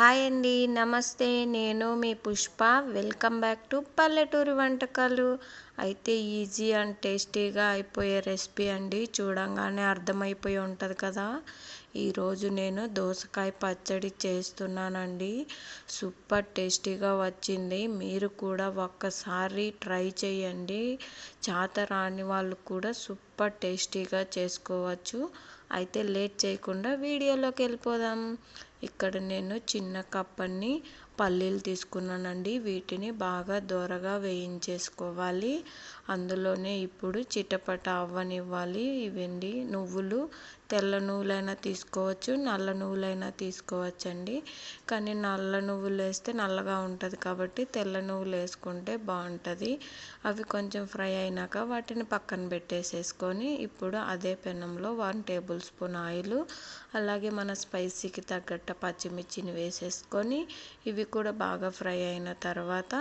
Hi అండి నమస్తే. నేను మీ పుష్ప. వెల్కమ్ బ్యాక్ టు పల్లెటూరి వంటకాలు. అయితే ఈజీ అండ్ టేస్టీగా అయిపోయే రెసిపీ అండి. చూడంగానే అర్థమైపోయి ఉంటుంది కదా. ఈరోజు నేను దోసకాయ పచ్చడి చేస్తున్నానండి. సూపర్ టేస్టీగా వచ్చింది. మీరు కూడా ఒక్కసారి ట్రై చేయండి. చేత రాని వాళ్ళు కూడా సూపర్ టేస్టీగా చేసుకోవచ్చు. అయితే లేట్ చేయకుండా వీడియోలోకి వెళ్ళిపోదాం. ఇక్కడ నేను చిన్న కప్పని పల్లీలు తీసుకున్నానండి. వీటిని బాగా దోరగా వేయించేసుకోవాలి. అందులోనే ఇప్పుడు చిటపట అవ్వనివ్వాలి. ఇవండి నువ్వులు తెల్ల నువ్వులైనా తీసుకోవచ్చు నల్ల నువ్వులైనా తీసుకోవచ్చండి. కానీ నల్ల నువ్వులు వేస్తే నల్లగా ఉంటుంది కాబట్టి తెల్ల నువ్వులు వేసుకుంటే బాగుంటుంది. అవి కొంచెం ఫ్రై అయినాక వాటిని పక్కన పెట్టేసేసుకొని ఇప్పుడు అదే పెనంలో వన్ టేబుల్ స్పూన్ ఆయిల్ అలాగే మన స్పైసీకి తగ్గట్టు పచ్చిమిర్చిని వేసేసుకొని ఇవి కూడా బాగా ఫ్రై అయిన తర్వాత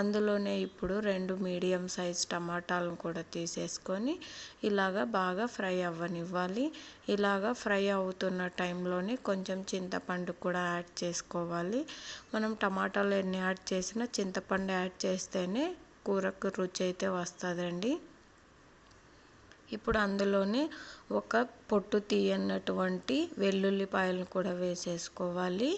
అందులోనే ఇప్పుడు రెండు మీడియం సైజ్ టమాటాలను కూడా తీసేసుకొని ఇలాగ బాగా ఫ్రై అవ్వనివ్వాలి. ఇలాగ ఫ్రై అవుతున్న టైంలోనే కొంచెం చింతపండు కూడా యాడ్ చేసుకోవాలి. మనం టమాటాలు ఎన్ని యాడ్ చేసినా చింతపండు యాడ్ చేస్తేనే కూరకు రుచి అయితే వస్తుందండి. ఇప్పుడు అందులోనే ఒక పొట్టు తీయనటువంటి వెల్లుల్లిపాయలను కూడా వేసేసుకోవాలి.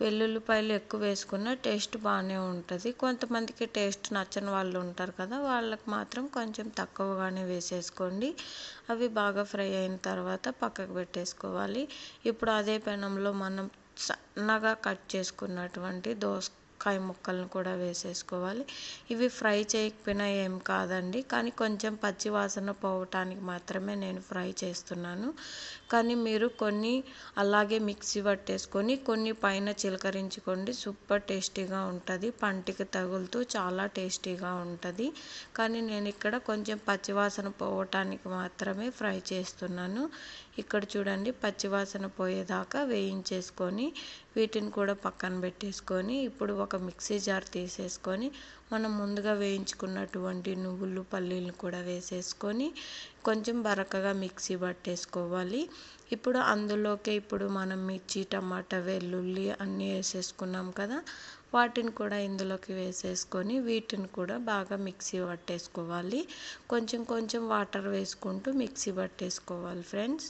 వెల్లుల్లిపాయలు ఎక్కువ వేసుకున్న టేస్ట్ బాగానే ఉంటుంది. కొంతమందికి టేస్ట్ నచ్చని వాళ్ళు ఉంటారు కదా వాళ్ళకి మాత్రం కొంచెం తక్కువగానే వేసేసుకోండి. అవి బాగా ఫ్రై అయిన తర్వాత పక్కకు పెట్టేసుకోవాలి. ఇప్పుడు అదే పెనంలో మనం సన్నగా కట్ చేసుకున్నటువంటి దోస కాయ ముక్కలను కూడా వేసేసుకోవాలి. ఇవి ఫ్రై చేయకపోయినా ఏం కాదండి. కానీ కొంచెం పచ్చి వాసన పోవటానికి మాత్రమే నేను ఫ్రై చేస్తున్నాను. కానీ మీరు కొన్ని అలాగే మిక్సీ పట్టేసుకొని కొన్ని పైన చిలకరించుకోండి. సూపర్ టేస్టీగా ఉంటుంది. పంటికి తగులుతూ చాలా టేస్టీగా ఉంటుంది. కానీ నేను ఇక్కడ కొంచెం పచ్చివాసన పోవటానికి మాత్రమే ఫ్రై చేస్తున్నాను. ఇక్కడ చూడండి పచ్చివాసన పోయేదాకా వేయించేసుకొని వీటిని కూడా పక్కన పెట్టేసుకొని ఇప్పుడు ఒక మిక్సీ జార్ తీసేసుకొని మనం ముందుగా వేయించుకున్నటువంటి నువ్వులు పల్లీలను కూడా వేసేసుకొని కొంచెం బరకగా మిక్సీ పట్టేసుకోవాలి. ఇప్పుడు అందులోకి ఇప్పుడు మనం మిర్చి టమాటా వెల్లుల్లి అన్నీ వేసేసుకున్నాం కదా వాటిని కూడా ఇందులోకి వేసేసుకొని వీటిని కూడా బాగా మిక్సీ పట్టేసుకోవాలి. కొంచెం కొంచెం వాటర్ వేసుకుంటూ మిక్సీ పట్టేసుకోవాలి ఫ్రెండ్స్.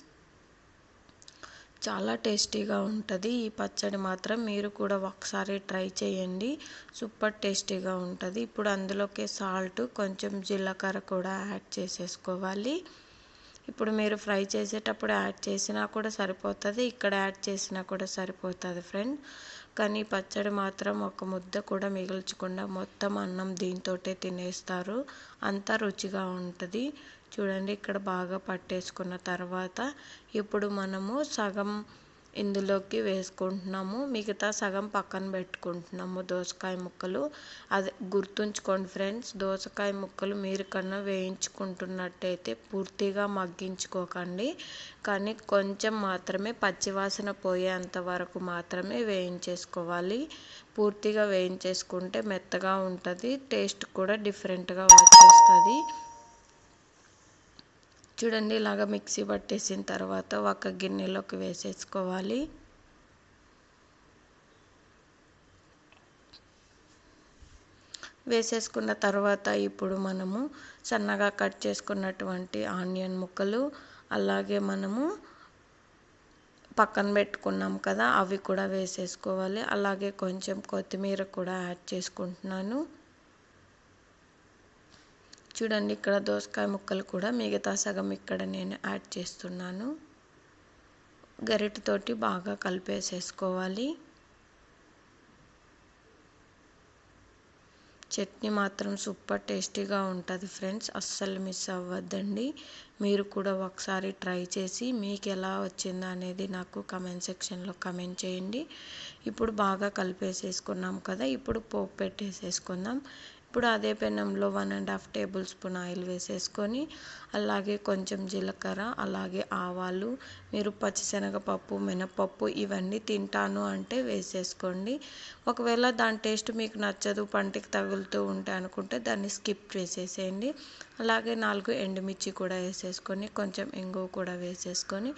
చాలా టేస్టీగా ఉంటుంది. ఈ పచ్చడి మాత్రం మీరు కూడా ఒకసారి ట్రై చేయండి. సూపర్ టేస్టీగా ఉంటుంది. ఇప్పుడు అందులోకి సాల్ట్ కొంచెం జీలకర్ర కూడా యాడ్ చేసేసుకోవాలి. ఇప్పుడు మీరు ఫ్రై చేసేటప్పుడు యాడ్ చేసినా కూడా సరిపోతుంది. ఇక్కడ యాడ్ చేసినా కూడా సరిపోతుంది ఫ్రెండ్. కానీ పచ్చడి మాత్రం ఒక ముద్ద కూడా మిగిల్చకుండా మొత్తం అన్నం దీంతో తినేస్తారు. అంత రుచిగా ఉంటుంది. చూడండి ఇక్కడ బాగా పట్టేసుకున్న తర్వాత ఇప్పుడు మనము సగం ఇందులోకి వేసుకుంటున్నాము. మిగతా సగం పక్కన పెట్టుకుంటున్నాము దోసకాయ ముక్కలు. అది గుర్తుంచుకోండి ఫ్రెండ్స్ దోసకాయ ముక్కలు మీరు కన్నా వేయించుకుంటున్నట్టయితే పూర్తిగా మగ్గించుకోకండి. కానీ కొంచెం మాత్రమే పచ్చివాసన పోయేంత వరకు మాత్రమే వేయించేసుకోవాలి. పూర్తిగా వేయించేసుకుంటే మెత్తగా ఉంటుంది టేస్ట్ కూడా డిఫరెంట్గా వచ్చేస్తుంది. చూడండి ఇలాగ మిక్సీ పట్టేసిన తర్వాత ఒక గిన్నెలోకి వేసేసుకోవాలి. వేసేసుకున్న తర్వాత ఇప్పుడు మనము సన్నగా కట్ చేసుకున్నటువంటి ఆనియన్ ముక్కలు అలాగే మనము పక్కన పెట్టుకున్నాం కదా అవి కూడా వేసేసుకోవాలి. అలాగే కొంచెం కొత్తిమీర కూడా యాడ్ చేసుకుంటున్నాను. చూడండి ఇక్కడ దోసకాయ ముక్కలు కూడా మిగతా సగం ఇక్కడ నేను యాడ్ చేస్తున్నాను. గరిటతోటి బాగా కలిపేసేసుకోవాలి. చట్నీ మాత్రం సూపర్ టేస్టీగా ఉంటుంది ఫ్రెండ్స్ అస్సలు మిస్ అవ్వద్దండి. మీరు కూడా ఒకసారి ట్రై చేసి మీకు ఎలా వచ్చిందో అనేది నాకు కమెంట్ సెక్షన్లో కమెంట్ చేయండి. ఇప్పుడు బాగా కలిపేసేసుకున్నాం కదా ఇప్పుడు పోపు పెట్టేసేసుకుందాం. ఇప్పుడు అదే పెనంలో one and half tablespoon oil వేసేసుకొని అలాగే కొంచెం జీలకర్ర అలాగే ఆవాలు మీరు పచ్చిశనగపప్పు మినపప్పు ఇవన్నీ తింటాను అంటే వేసేసుకోండి. ఒకవేళ దాని టేస్ట్ మీకు నచ్చదు పంటికి తగులుతూ ఉంటే అనుకుంటే దాన్ని స్కిప్ చేసేసేయండి. అలాగే నాలుగు ఎండుమిర్చి కూడా వేసేసుకొని కొంచెం ఇంగువ కూడా వేసేసుకొని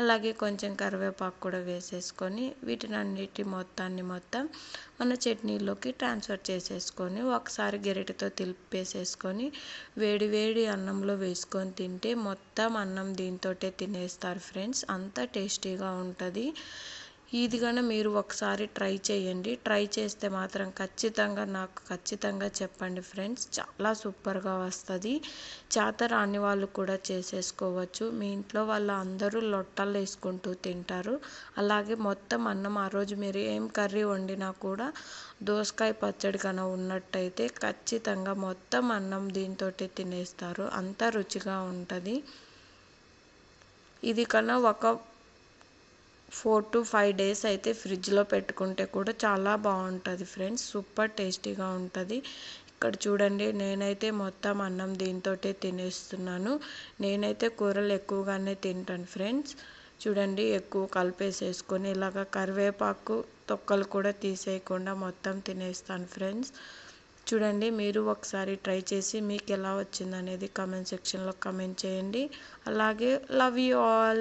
అలాగే కొంచెం కరివేపాకు కూడా వేసేసుకొని వీటిని అన్నిటి మొత్తాన్ని మొత్తం మన చట్నీలోకి ట్రాన్స్ఫర్ చేసేసుకొని ఒకసారి గెరిటతో తెలిపేసేసుకొని వేడి వేడి అన్నంలో వేసుకొని తింటే మొత్తం అన్నం దీంతోటే తినేస్తారు ఫ్రెండ్స్. అంత టేస్టీగా ఉంటుంది. ఇది కానీ మీరు ఒకసారి ట్రై చేయండి. ట్రై చేస్తే మాత్రం ఖచ్చితంగా నాకు ఖచ్చితంగా చెప్పండి ఫ్రెండ్స్. చాలా సూపర్గా వస్తుంది. చేత రాని వాళ్ళు కూడా చేసేసుకోవచ్చు. మీ ఇంట్లో వాళ్ళు అందరూ లొట్టలు వేసుకుంటూ తింటారు. అలాగే మొత్తం అన్నం ఆ రోజు మీరు ఏం కర్రీ వండినా కూడా దోసకాయ పచ్చడి కన్నా ఉన్నట్టయితే ఖచ్చితంగా మొత్తం అన్నం దీంతో తినేస్తారు. అంత రుచిగా ఉంటుంది. ఇది కన్నా ఒక ఫోర్ టు ఫైవ్ డేస్ అయితే ఫ్రిడ్జ్లో పెట్టుకుంటే కూడా చాలా బాగుంటుంది ఫ్రెండ్స్. సూపర్ టేస్టీగా ఉంటుంది. ఇక్కడ చూడండి నేనైతే మొత్తం అన్నం దీంతో తినేస్తున్నాను. నేనైతే కూరలు ఎక్కువగానే తింటాను ఫ్రెండ్స్. చూడండి ఎక్కువ కలిపేసేసుకొని ఇలాగ కరివేపాకు తొక్కలు కూడా తీసేయకుండా మొత్తం తినేస్తాను ఫ్రెండ్స్. చూడండి మీరు ఒకసారి ట్రై చేసి మీకు ఎలా వచ్చింది అనేది సెక్షన్లో కమెంట్ చేయండి. అలాగే లవ్ యూ ఆల్.